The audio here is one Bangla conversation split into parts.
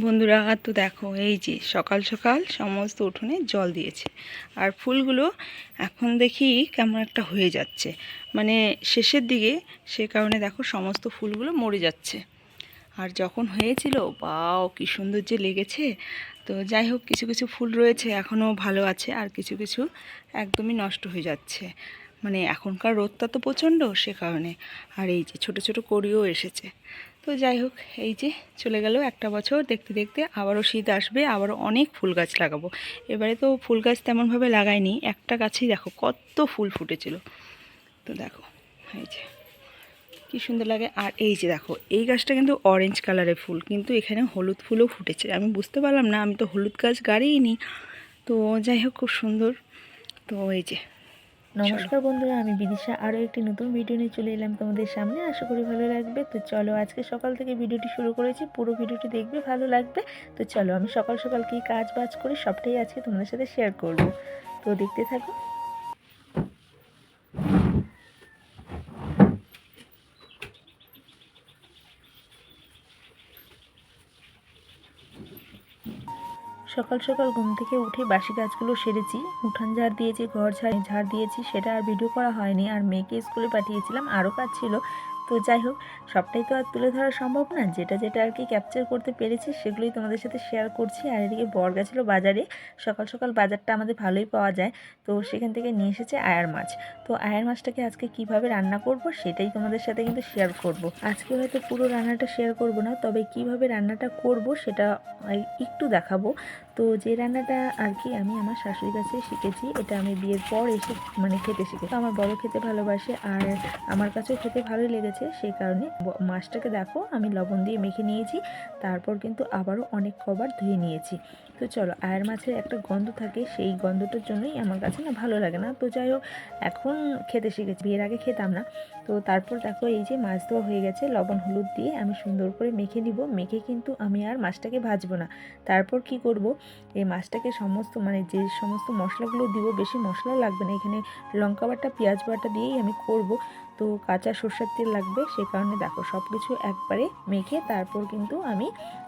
বন্ধুরা তো দেখো, এই যে সকাল সকাল সমস্ত উঠোনে জল দিয়েছে। আর ফুলগুলো এখন দেখি কেমন একটা হয়ে যাচ্ছে। মানে শেষের দিকে সে কারণে দেখো সমস্ত ফুলগুলো মরে যাচ্ছে। আর যখন হয়েছিল বাও কি সুন্দর যে লেগেছে। তো যাই হোক, কিছু কিছু ফুল রয়েছে, এখনও ভালো আছে, আর কিছু কিছু একদমই নষ্ট হয়ে যাচ্ছে। মানে এখনকার রোদটা তো প্রচণ্ড সে কারণে। আর এই যে ছোট ছোট কড়িও এসেছে। তো যাই হোক, এই যে চলে গেল একটা বছর। দেখতে দেখতে আবারও শীত আসবে, আবারও অনেক ফুল গাছ লাগাবো। এবারে তো ফুল গাছ তেমনভাবে লাগাইনি, একটা গাছেই দেখো কত ফুল ফুটেছিল। তো দেখো, এই যে কি সুন্দর লাগে। আর এই যে দেখো, এই গাছটা কিন্তু অরেঞ্জ কালারের ফুল, কিন্তু এখানে হলুদ ফুলও ফুটেছে। আমি বুঝতে পারলাম না, আমি তো হলুদ গাছ গাড়িই তো যাই হোক, খুব সুন্দর। তো এই যে নমস্কার বন্ধুরা, আমি বিদিশা। আরও একটি নতুন ভিডিও নিয়ে চলে এলাম তোমাদের সামনে। আশা করি ভালো লাগবে। তো চলো, আজকে সকাল থেকে ভিডিওটি শুরু করেছি। পুরো ভিডিওটি দেখবে, ভালো লাগবে। তো চলো, আমি সকাল সকাল কী কাজ বাজ করি সবটাই আজকে তোমাদের সাথে শেয়ার করব। তো দেখতে থাকো। সকাল সকাল ঘুম থেকে উঠে বাসি গাছগুলো সেরেছি। উঠান ঝাড় দিয়েছি, ঘর ঝাড় ঝাড় দিয়েছি, সেটা আর ভিডিও করা হয়নি। আর মেয়েকে স্কুলে পাঠিয়েছিলাম, আরও কাজ ছিল। তো যাই হোক, সবটাই তো আর তুলে ধরা সম্ভব না। যেটা যেটা আর কি ক্যাপচার করতে পেরেছি, সেগুলোই তোমাদের সাথে শেয়ার করছি। আর এদিকে বর গেছিল বাজারে, সকাল সকাল বাজারটা আমাদের ভালোই পাওয়া যায়। তো সেখান থেকে নিয়ে এসেছে আয়ার মাছ। তো আয়ার মাছটাকে আজকে কীভাবে রান্না করব, সেটাই তোমাদের সাথে কিন্তু শেয়ার করব। আজকে হয়তো পুরো রান্নাটা শেয়ার করব না, তবে কীভাবে রান্নাটা করব, সেটা একটু দেখাবো। তো যে রান্নাটা আর কি আমি আমার শাশুড়ির কাছে শিখেছি, এটা আমি বিয়ের পর এসে মানে খেতে শিখে তো আমার বড় খেতে ভালোবাসে আর আমার কাছেও খেতে ভালোই লেগেছে সেই কারণে মাছটাকে দেখো আমি লবণ দিয়ে মেখে নিয়েছি, তারপর কিন্তু আবারও অনেক কবার ধুয়ে নিয়েছি। তো চলো, আয়ের মাছের একটা গন্ধ থাকে, সেই গন্ধটার জন্যই আমার কাছে না ভালো লাগে না। তো যাই হোক, এখন খেতে শিখেছি, বিয়ের আগে খেতাম না। তো তারপর দেখো, এই যে মাছ দেওয়া হয়ে গেছে, লবণ, হলুদ দিয়ে আমি সুন্দর করে মেখে নিব। মেখে কিন্তু আমি আর মাছটাকে ভাজবো না। তারপর কি করব? এই মাছটাকে সমস্ত মানে যে সমস্ত মশলাগুলো দিব, বেশি মশলা লাগবে না। এখানে লঙ্কা বাটা, পেঁয়াজ বাটা দিয়েই আমি করব। তো কাঁচা সর্ষের তেল লাগবে, সে কারণে দেখো সব কিছু একবারে মেখে তারপর কিন্তু আমি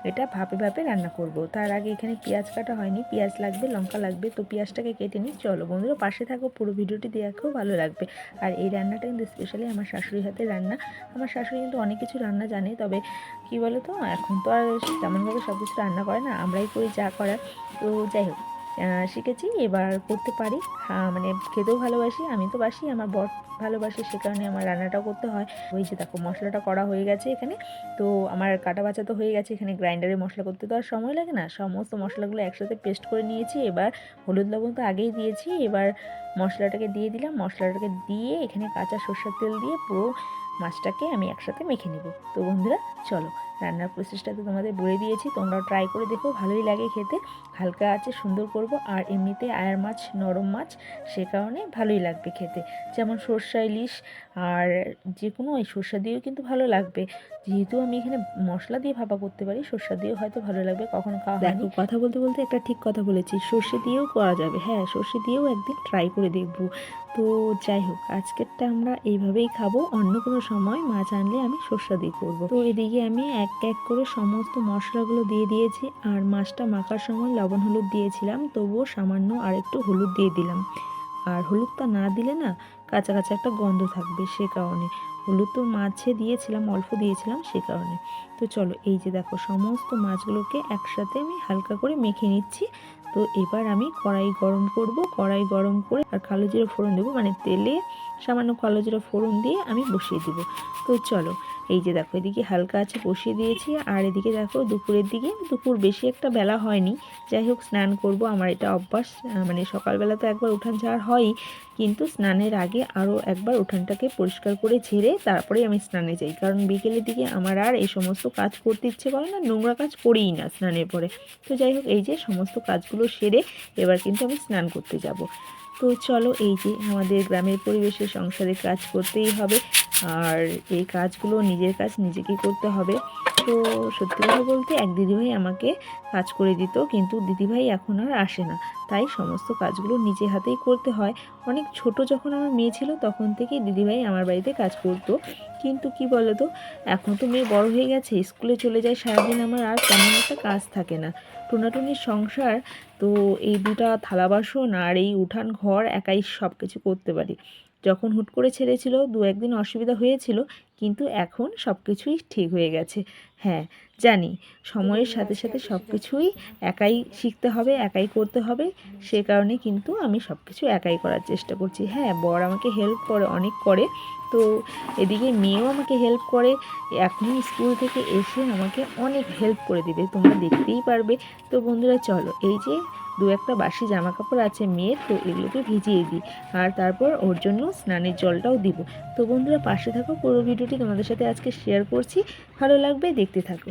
এটা ভাপে ভাপে রান্না করব। তার আগে এখানে পেঁয়াজ কাটা হয়নি, পেঁয়াজ লাগবে, লঙ্কা লাগবে, তো পেঁয়াজটাকে কেটে নিই। চলো বন্ধুরা, পাশে থাকো, পুরো ভিডিওটি দেখেও ভালো লাগবে। আর এই রান্নাটা কিন্তু স্পেশালি আমার শাশুড়ি হাতে রান্না। আমার শাশুড়ি কিন্তু অনেক কিছু রান্না জানে, তবে কি বলো তো এখন তো আর তেমনভাবে সব কিছু রান্না করে না, আমরাই করি যা করার। তো যাই হোক শিখেছি। এবার করতে পারি। হ্যাঁ মানে খেতেও ভালোবাসি, আমি তো বাসি, আমার বর ভালোবাসি, সে কারণে আমার রান্নাটাও করতে হয়। ওই যে দেখো, মশলাটা করা হয়ে গেছে এখানে। তো আমার কাটা বাছা তো হয়ে গেছে, এখানে গ্রাইন্ডারে মশলা করতে তো আর সময় লাগে না। সমস্ত মশলাগুলো একসাথে পেস্ট করে নিয়েছি। এবার হলুদ লবণ তো আগেই দিয়েছি। এবার মশলাটাকে দিয়ে দিলাম। মশলাটাকে দিয়ে এখানে কাঁচা সর্ষের তেল দিয়ে পুরো মাছটাকে আমি একসাথে মেখে নেব। তো বন্ধুরা, চলো রান্নার প্রসেসটা তো তোমাদের বলে দিয়েছি। তোমরাও ট্রাই করে দেখো ভালোই লাগে খেতে। হালকা আছে সুন্দর করব। আর এমনিতে আয়ার মাছ নরম মাছ সে কারণে ভালোই লাগবে খেতে। যেমন সর্ষা ইলিশ আর যে কোনো ওই সর্ষা দিয়েও কিন্তু ভালো লাগবে। যেহেতু আমি এখানে মশলা দিয়ে ভাপা করতে পারি সর্ষা দিয়েও হয়তো ভালো লাগবে কখনো খাওয়া দেখো, কথা বলতে বলতে একটা ঠিক কথা বলেছি সর্ষে দিয়েও করা যাবে। হ্যাঁ সর্ষে দিয়েও একদিন ট্রাই করে দেখব। তো যাই হোক আজকেরটা আমরা এইভাবেই খাব অন্য কোনো সময় মাছ আনলে আমি সর্ষা দিয়ে করব। তো এদিকে আমি এক এক করে সমস্ত মশলাগুলো দিয়ে দিয়েছি আর মাছটা মাখার সময় লবণ হলুদ দিয়েছিলাম, তবুও সামান্য আর একটু হলুদ দিয়ে দিলাম। আর হলুদটা না দিলে না কাঁচা কাঁচা একটা গন্ধ থাকবে সে কারণে। হলুদ তো মাছে দিয়েছিলাম, অল্প দিয়েছিলাম সে কারণে। তো চলো, এই যে দেখো, সমস্ত মাছগুলোকে একসাথে আমি হালকা করে মেখে নিচ্ছি। তো এবার আমি কড়াই গরম করব, কড়াই গরম করে আর কালো জিরা ফোড়ন দেবো। মানে তেলে সামান্য কালো জিরা ফোড়ন দিয়ে আমি বসিয়ে দেবো। তো চলো এই যে দেখো, এদিকে হালকা আছে বসিয়ে দিয়েছি, আর এদিকে দেখো দুপুরের দিকে, দুপুর বেশি একটা বেলা হয়নি। যাই হোক, স্নান করব, আমার এটা অভ্যাস মানে সকালবেলা তো একবার উঠান ঝাড় হয়ই, কিন্তু স্নানের আগে আরও একবার উঠানটাকে পরিষ্কার করে ঝেড়ে তারপরে আমি স্নানে যাই। কারণ বিকেলের দিকে আমার আর এই সমস্ত কাজ করতে ইচ্ছে করে না, নোংরা কাজ করিই না স্নানের পরে। তো যাই হোক, এই যে সমস্ত কাজগুলো সেরে এবার কিন্তু আমি স্নান করতে যাব। তো চলো, এই যে আমাদের গ্রামের পরিবেশে সংসারে কাজ করতেই হবে। আর এই কাজগুলো নিজের কাজ নিজেকেই করতে হবে। তো সত্যি কথা বলতে এক দিদিভাই আমাকে কাজ করে দিত, কিন্তু দিদিভাই এখন আর আসে না। তাই সমস্ত কাজগুলো নিজে হাতেই করতে হয়। অনেক ছোট যখন আমার মেয়ে ছিল, তখন থেকেই দিদিভাই আমার বাড়িতে কাজ করতো। কিন্তু কি বলো তো এখন তো মেয়ে বড় হয়ে গেছে, স্কুলে চলে যায় সারাদিন আমার আর তেমন একটা কাজ থাকে না। টোনাটুনির সংসার, তো এই দুটা থালা বাসন আর এই উঠান ঘর একাই সব কিছু করতে পারি। যখন হুট করে ছেড়েছিল দু একদিন অসুবিধা হয়েছিল কিন্তু এখন সব কিছুই ঠিক হয়ে গেছে। হ্যাঁ জানি সময়ের সাথে সাথে সব কিছুই একাই শিখতে হবে একাই করতে হবে। সে কারণে কিন্তু আমি সব কিছু একাই করার চেষ্টা করছি। হ্যাঁ বর আমাকে হেল্প করে অনেক করে। তো এদিকে মেয়েও আমাকে হেল্প করে। এখনই স্কুল থেকে এসে আমাকে অনেক হেল্প করে দিবে তোমরা দেখতেই পারবে। তো বন্ধুরা চলো এই যে দু একটা বাসি জামা কাপড় আছে মেয়ের, তো এগুলোকে ভিজিয়ে দিই। আর তারপর ওর জন্য স্নানের জলটাও দিব। তো বন্ধুরা, পাশে থাকো, পুরো ভিডিওটি তোমাদের সাথে আজকে শেয়ার করছি। ভালো লাগবে, দেখতে থাকো।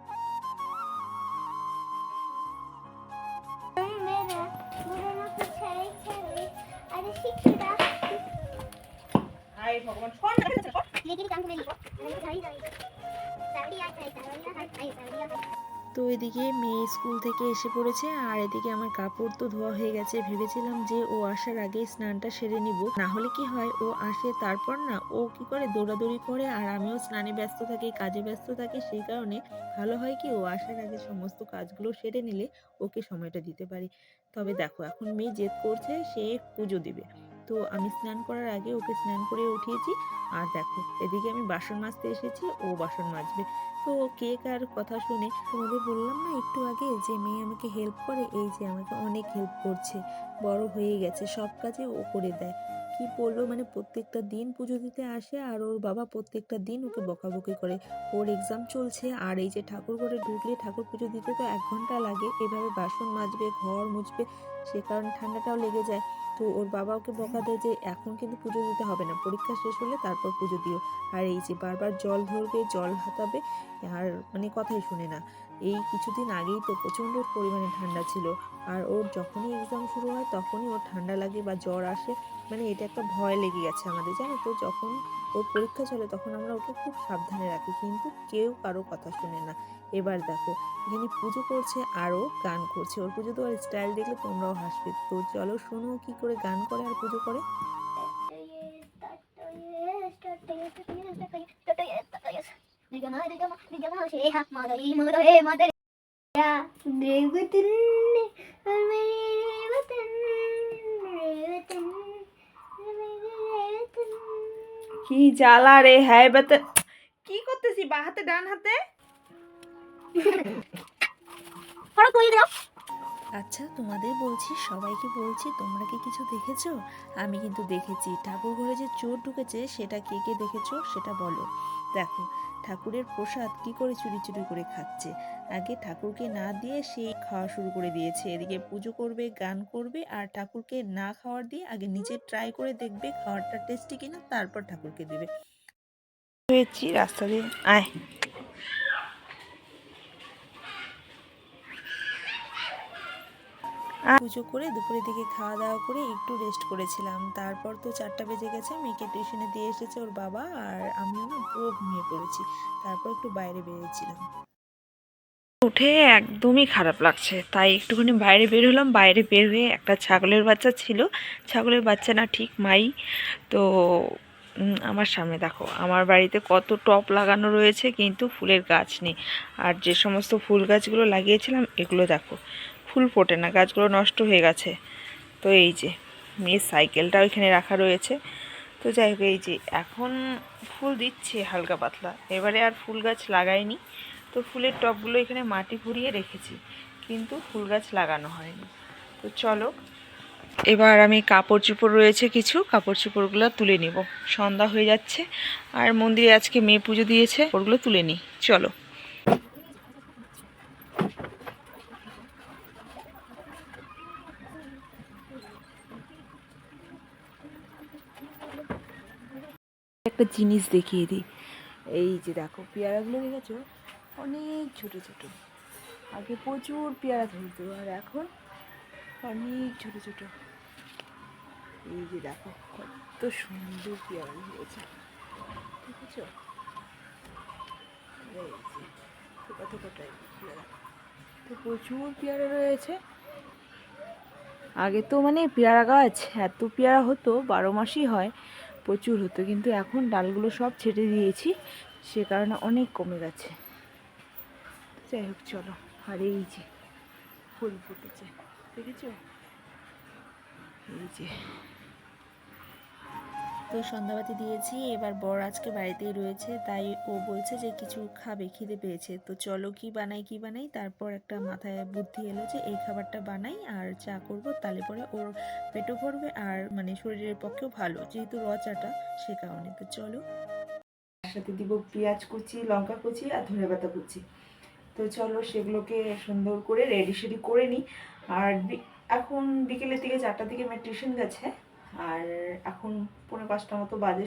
তো এদিকে মেয়ে স্কুল থেকে এসে পড়েছে, আর এদিকে আমার কাপড় তো ধোয়া হয়ে গেছে। ভেবেছিলাম যে ও আসার আগেই স্নানটা সেরে নিব। না হলে কি হয়, ও আসে তারপর না ও কি করে দৌড়াদৌড়ি করে, আর আমিও স্নানে ব্যস্ত থাকি, কাজে ব্যস্ত থাকি, সেই কারণে ভালো হয় কি ও আসার আগে সমস্ত কাজগুলো সেরে নিলে ওকে সময়টা দিতে পারি। তবে দেখো, এখন মেয়ে জেদ করছে, সে পুজো দিবে। তো আমি স্নান করার আগে ওকে স্নান করে উঠিয়েছি। আর দেখো, এদিকে আমি বাসন মাজতে এসেছি, ও বাসন মাজবে। তো কেক আর কথা শুনে তোমাকে বললাম না একটু আগে যে মেয়ে আমাকে হেল্প করে, এই যে আমাকে অনেক হেল্প করছে, বড় হয়ে গেছে, সব কাজে ও করে দেয়। কি বলব মানে প্রত্যেকটা দিন পুজো দিতে আসে আর ওর বাবা প্রত্যেকটা দিন ওকে বকাবকি করে। ওর এক্সাম চলছে আর এই যে ঠাকুর ঘরে ঢুকলে ঠাকুর পুজো দিতে তো এক ঘণ্টা লাগে। এভাবে বাসন মাজবে, ঘর মুছবে, সে কারণে ঠান্ডাটাও লেগে যায়। তো ওর বাবা ওকে বকা দেয় যে, এখন কিন্তু পুজো দিতে হবে না। পরীক্ষা শেষ হলে তারপর পুজো দিও। আর এই যে বারবার জল ধরবে, জল হাতাবে, আর মানে কথাই শুনে না। এই কিছুদিন আগেই তো প্রচণ্ড পরিমাণে ঠান্ডা ছিল। আর ওর যখনই এক্সাম শুরু হয়, তখনই ওর ঠান্ডা লাগে বা জ্বর আসে। মানে এটা একটা ভয় লেগে গেছে আমাদের, জানো তো? যখন ওর পরীক্ষা চলে, তখন আমরা ওকে খুব সাবধানে রাখি। কিন্তু কেউ কারও কথা শুনে না। এবার দেখো, এখানে পুজো করছে, আরও গান করছে। ওর পুজো দেওয়ার স্টাইল দেখলে তোমরাও হাসবে। তো চলো, শোনো কি করে গান করে আর পুজো করে। কি জ্বালা রে হ্যাঁ কি করতেছি, বা হাতে, ডান হাতে? আচ্ছা তোমাদের বলছি, সবাইকে বলছি, তোমরা কি কিছু দেখেছ? আমি কিন্তু দেখেছি। ঠাকুর ঘরে যে চোর ঢুকেছে, সেটা কে কে দেখেছ, সেটা বলো। দেখো ঠাকুরের প্রসাদ কি করে চুরি চুরি করে খাচ্ছে? আগে ঠাকুরকে না দিয়ে সে খাওয়া শুরু করে দিয়েছে। এদিকে পুজো করবে, গান করবে আর ঠাকুরকে না খাওয়ার দিয়ে আগে নিজে ট্রাই করে দেখবে খাওয়ারটা টেস্টি কিনা, তারপর ঠাকুরকে দেবে। হয়েছি, রাস্তা দিয়ে। আয়। পুজো করে দুপুরের দিকে খাওয়া দাওয়া করে একটু রেস্ট করেছিলাম। তারপর তো চারটা বেজে গেছে মেয়েকে টিউশনে দিয়ে এসেছে ওর বাবা আর আমিও না পুরো ঘুমিয়ে পড়েছি। তারপর একটু বাইরে বেরিয়েছিলাম। উঠে একদমই খারাপ লাগছে তাই একটুখানি বাইরে বের হলাম। বাইরে বের হয়ে একটা ছাগলের বাচ্চা ছিল। ছাগলের বাচ্চা না ঠিক মাই। তো আমার সামনে দেখো আমার বাড়িতে কত টপ লাগানো রয়েছে কিন্তু ফুলের গাছ নেই। আর যে সমস্ত ফুল গাছগুলো লাগিয়েছিলাম এগুলো দেখো। ফুল ফোটে না, গাছগুলো নষ্ট হয়ে গেছে। তো এই যে, মেয়ের সাইকেলটাও এখানে রাখা রয়েছে। তো যাই হোক, এই যে, এখন ফুল দিচ্ছে হালকা পাতলা। এবারে আর ফুল গাছ লাগাইনি। তো ফুলের টবগুলো এখানে মাটি ভরিয়ে রেখেছি, কিন্তু ফুল গাছ লাগানো হয়নি। তো চলো, এবার আমি কাপড় চোপড় রয়েছে কিছু কাপড় চোপড়গুলো তুলে নিব। সন্ধ্যা হয়ে যাচ্ছে, আর মন্দিরে আজকে মেয়ে পুজো দিয়েছে, ওগুলো তুলে নিই। চলো একটা জিনিস দেখিয়ে দিই। এই যে দেখো, পেয়ারাগুলো দেখেছ অনেক ছোট ছোট। আগে প্রচুর পেয়ারা ধরতো, আর এখন অনেক ছোট ছোট। এই যে দেখো, কত সুন্দর পেয়ারা হয়েছে দেখেছ? তো প্রচুর পেয়ারা রয়েছে। আগে তো মানে পেয়ারা গাছ, এত পেয়ারা হতো, বারো মাসই হয়। প্রচুর হতো, কিন্তু এখন ডালগুলো সব ছেটে দিয়েছি, সে কারণে অনেক কমে গেছে। যাই হোক, চলো, আর এই যে ফুল ফুটেছে, দেখেছ? এই যে। তো সন্ধ্যাবাতি দিয়েছি, এবার বর আজকে বাড়িতেই রয়েছে, তাই ও বলছে যে কিছু খাবে, খিদে পেয়েছে। তো চলো কি বানাই কি বানাই? তারপর একটা মাথায় বুদ্ধি এলো যে এই খাবারটা বানাই আর চা করব, তাহলে পরে ওর পেটও ভরবে আর মানে শরীরের পক্ষেও ভালো, যেহেতু র চাটা সে কারণে। তো চলো। সাথে দিব পেঁয়াজ কুচি, লঙ্কা কুচি আর ধনে পাতা কুচি। তো চলো সেগুলোকে সুন্দর করে রেডি সেডি করে নিই। আর এখন বিকেলের দিকে চারটার দিকে মেয়ে টিউশন গেছে। আর এখন পনেরো পাঁচটা মতো বাজে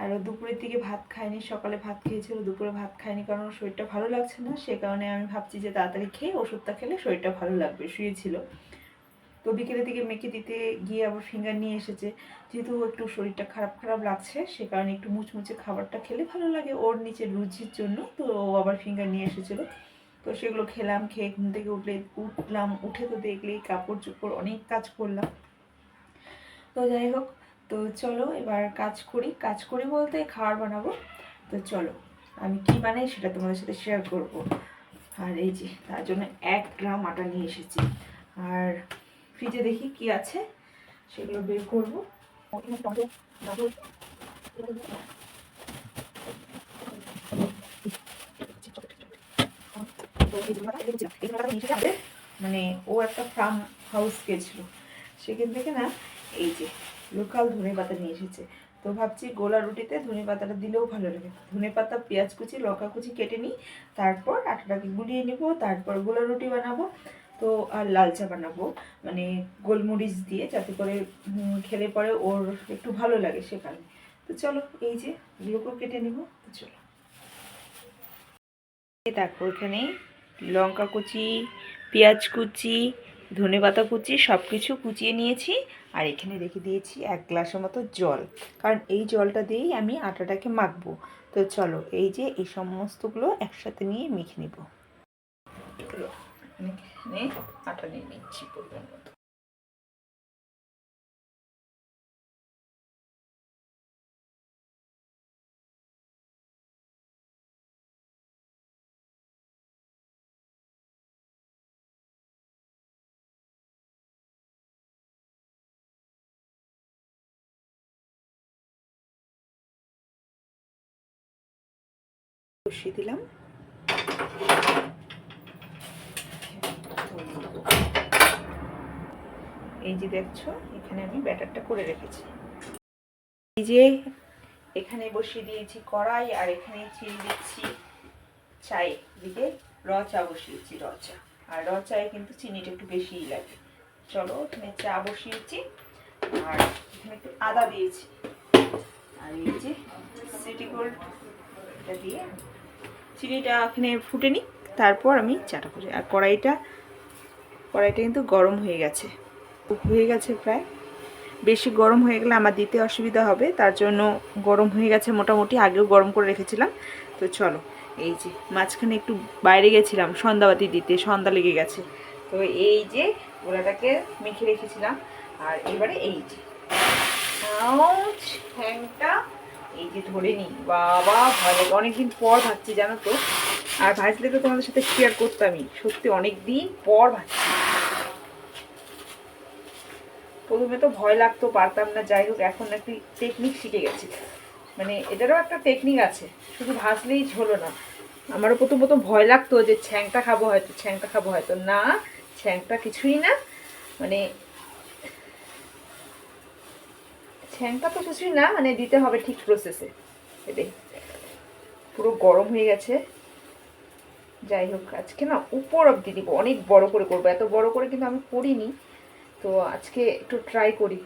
আর দুপুরের দিকে ভাত খায়নি, সকালে ভাত খেয়েছিল, দুপুরে ভাত খায়নি কারণ শরীরটা ভালো লাগছে না, সে কারণে আমি ভাবছি যে তাড়াতাড়ি খেয়ে ওষুধটা খেলে শরীরটা ভালো লাগবে, শুয়েছিল। তো বিকেলের দিকে মেয়েকে দিতে গিয়ে আবার ফিঙ্গার নিয়ে এসেছে, যেহেতু একটু শরীরটা খারাপ খারাপ লাগছে, সে কারণে একটু মুচমুচে খাবারটা খেলে ভালো লাগে, ওর নিচে রুচির জন্য তো ও আবার ফিঙ্গার নিয়ে এসেছিল। তো সেগুলো খেলাম, খেয়ে ঘুম থেকে উঠলে উঠলাম, উঠে তো দেখলেই কাপড় চোপড় অনেক কাজ করলাম। তো যাই হোক, তো চলো এবার কাজ করি। কাজ করি বলতে খাবার বানাবো। তো চলো, আমি কি বানাই সেটা তোমাদের সাথে শেয়ার করব। আর এই যে, তার জন্য এক গ্রাম আটা নিয়ে এসেছি। আর ফ্রিজে দেখি কি আছে, সেগুলো বের করব। মানে ও একটা ফার্ম হাউস গেছিল। সেখান থেকে না এই যে, লোকাল ধনে পাতা নিয়ে এসেছে। তো ভাবছি গোলা রুটিতে ধনে পাতাটা দিলেও ভালো লাগে। ধনে পাতা পেঁয়াজ কুচি, লঙ্কা কুচি কেটে নিই, তারপর আটাটাকে গুলিয়ে নেব, তারপর গোলা রুটি বানাবো, তো আর লাল চা বানাবো। মানে গোলমরিচ দিয়ে যাতে করে খেলে পরে ওর একটু ভালো লাগে সে কারণে। তো চলো, এই যে, এগুলোকেও কেটে নেব, তো চলো। দেখো, এখানে লঙ্কা কুচি, পেঁয়াজ কুচি ধনে পাতা কুচি সব কিছু কুচিয়ে নিয়েছি আর এখানে রেখে দিয়েছি এক গ্লাসের মতো জল। কারণ এই জলটা দিয়েই আমি আটাটাকে মাখবো। তো চলো, এই যে এই সমস্তগুলো একসাথে নিয়ে মেখে নেব। এখানে আটা নিয়ে নিচ্ছি পরিমাণ বসিয়ে দিলাম। এই যে দেখছ, এখানে আমি ব্যাটারটা করে রেখেছি। এই যে এখানে বসিয়ে দিয়েছি কড়াই আর এখানে চিনি দিচ্ছি চায়ে দিকে র চা বসিয়েছি, র চা। আর র চায়ে কিন্তু চিনিটা একটু বেশিই লাগে। চলো, এখানে চা বসিয়েছি। আর এখানে একটু আদা দিয়েছি। আর এই যে সিটি গোল্ড এটা দিয়ে চিনিটা এখানে ফুটে নিই, তারপর আমি চাটা করি। আর কড়াইটা কড়াইটা কিন্তু গরম হয়ে গেছে। হয়ে গেছে প্রায়। বেশি গরম হয়ে গেলে আমার দিতে অসুবিধা হবে, তার জন্য গরম হয়ে গেছে মোটামুটি, আগেও গরম করে রেখেছিলাম। তো চলো, এই যে মাঝখানে একটু বাইরে গেছিলাম, সন্ধ্যাবাতি দিতে, সন্ধ্যা লেগে গেছে। তো এই যে গোলাটাকে মেখে রেখেছিলাম, আর এবারে এই যে। ঠ্যাংটা এই যে ধরে নি, বাবা ভালো অনেকদিন পর ভাবছি জানো তো। আর ভাজলে তো তোমাদের সাথে শেয়ার করতামই। সত্যি অনেক দিন পর ভাবছি। প্রথমে তো ভয় লাগতো, পারতাম না, যাই হোক, এখন একটি টেকনিক শিখে গেছি। মানে এটারও একটা টেকনিক আছে, শুধু ভাজলেই হলো না। আমারও প্রথম প্রথম ভয় লাগতো যে, ছ্যাংটা খাব হয়তো, ছ্যাংটা খাব হয়তো। না, ছ্যাংটা কিছুই না। মানে ছ্যাংটা তো কিছুই না মানে দিতে হবে ঠিক প্রসেসে এটাই পুরো গরম হয়ে গেছে। যাই হোক, আজকে না উপর অব্দি দিব, অনেক বড় করে করব, এত বড় করে কিন্তু আমি করিনি। তো আজকে একটু ট্রাই করি।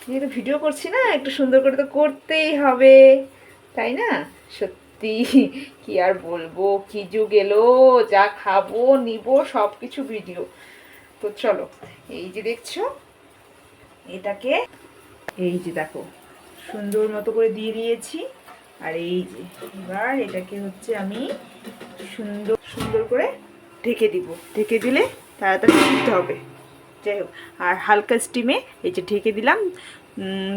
যেহেতু ভিডিও করছি না, একটু সুন্দর করে তো করতেই হবে, তাই না? সত্যি, কি আর বলব, কি যুগ এলো, যা খাব, নিব সব কিছু ভিডিও তো চলো, এই যে দেখছ, এটাকে এই যে দেখো, সুন্দর মতো করে দিয়ে দিয়েছি। আর এই যে, এবার এটাকে হচ্ছে আমি সুন্দর সুন্দর করে ঢেকে দিব। ঢেকে দিলে তাড়াতাড়ি সিদ্ধ হবে। যাই হোক, আর হালকা স্টিমে এই যে ঢেকে দিলাম।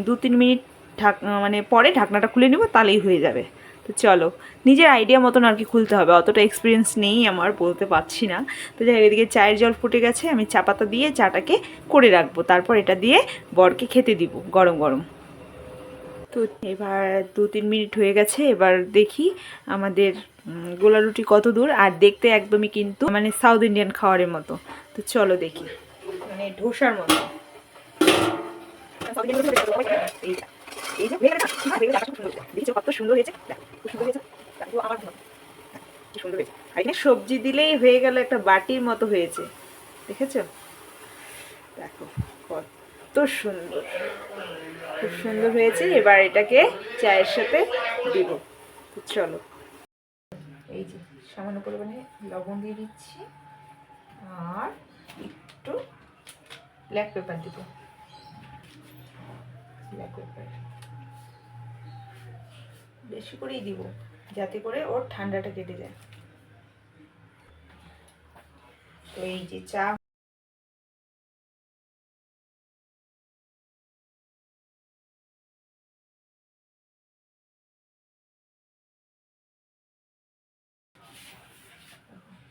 দু তিন মিনিট ঢাক মানে পরে ঢাকনাটা খুলে নেব, তাহলেই হয়ে যাবে। তো চলো নিজের আইডিয়া মতন আর কি খুলতে হবে। অতটা এক্সপিরিয়েন্স নেই আমার বলতে পারছি না। তো যাই এদিকে চায়ের জল ফুটে গেছে আমি চা পাতা দিয়ে চাটাকে করে রাখব। তারপর এটা দিয়ে বরকে খেতে দিব গরম গরম। তো এবার দু তিন মিনিট হয়ে গেছে এবার দেখি আমাদের গোলা রুটি কত দূর আর দেখতে একদমই কিন্তু মানে সাউথ ইন্ডিয়ান খাওয়ারের মতো। তো চলো দেখি। মানে ধোসার মতো। এই যা, এই যে না? হ্যাঁ, হয়ে খুব সুন্দর। দেখেছ কত সুন্দর হয়েছে? খুব সুন্দর হয়েছে। দেখো, আমার সুন্দর হয়েছে। আর এখানে সবজি দিলেই হয়ে গেল একটা বাটির মতো হয়েছে। দেখেছ? দেখো কত সুন্দর। খুব সুন্দর হয়েছে। এবার এটাকে চায়ের সাথে দিব। চলো। এই যে সামান্য পরিমাণে লবণ দিয়ে দিচ্ছি। আর একটু ব্ল্যাক পেপার দিব। ব্ল্যাক পেপার বেশি করেই দিব, যাতে করে ওর ঠান্ডাটা কেটে যায়। তো এই যে চা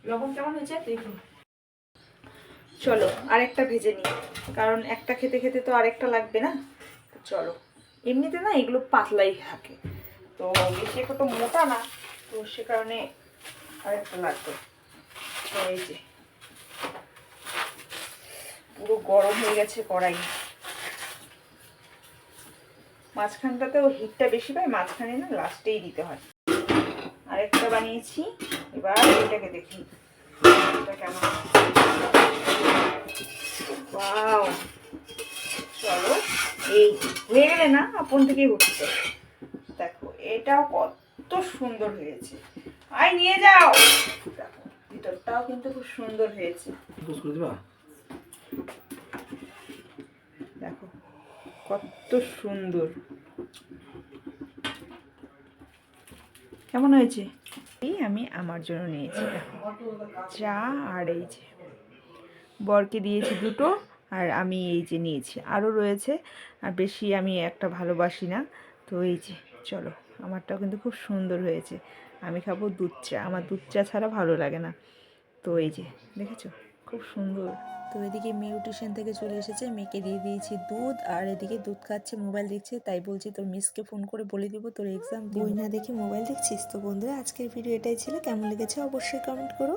লবণ কেমন হয়েছে দেখুন। চলো আরেকটা ভেজে নিই, কারণ একটা খেতে খেতে তো আরেকটা লাগবে না। চলো, এমনিতে না এগুলো পাতলাই থাকে। তো বেশি একটা তো মোটা না, তো সে কারণে আরেকটা লাগবে। তো এই যে। পুরো গরম হয়ে গেছে কড়াই। মাঝখানটাতেও হিটটা বেশি পায়, মাঝখানে না লাস্টেই দিতে হয়। আরেকটা বানিয়েছি, এবার এটাকে দেখি। এটা কেমন? চলো, এই হয়ে গেলে না আপন থেকেই উঠতে এটাও কত সুন্দর হয়েছে। আয় নিয়ে যাও। ভিতরটাও কিন্তু খুব সুন্দর হয়েছে। দেখো কত সুন্দর। কেমন হয়েছে? এই আমি আমার জন্য নিয়েছি দেখো। চা আর এই যে বরকে দিয়েছি দুটো আর আমি এই যে নিয়েছি। আরও রয়েছে আর বেশি আমি একটা ভালোবাসি না। তো এই যে চলো। আমারটাও কিন্তু খুব সুন্দর হয়েছে। আমি খাব দুধ চা। আমার দুধ চা ছাড়া ভালো লাগে না। তো এই যে দেখেছ? খুব সুন্দর। তো এদিকে মেয়ে টিউশন থেকে চলে এসেছে। মেয়েকে দিয়ে দিয়েছি দুধ। আর এদিকে দুধ খাচ্ছে মোবাইল দেখছে। তাই বলছি তোর মিসকে ফোন করে বলে দিব তোর এক্সাম বই না দেখে মোবাইল দেখছিস? তো বন্ধুরা আজকের ভিডিও এটাই ছিল। কেমন লেগেছে অবশ্যই কমেন্ট করো।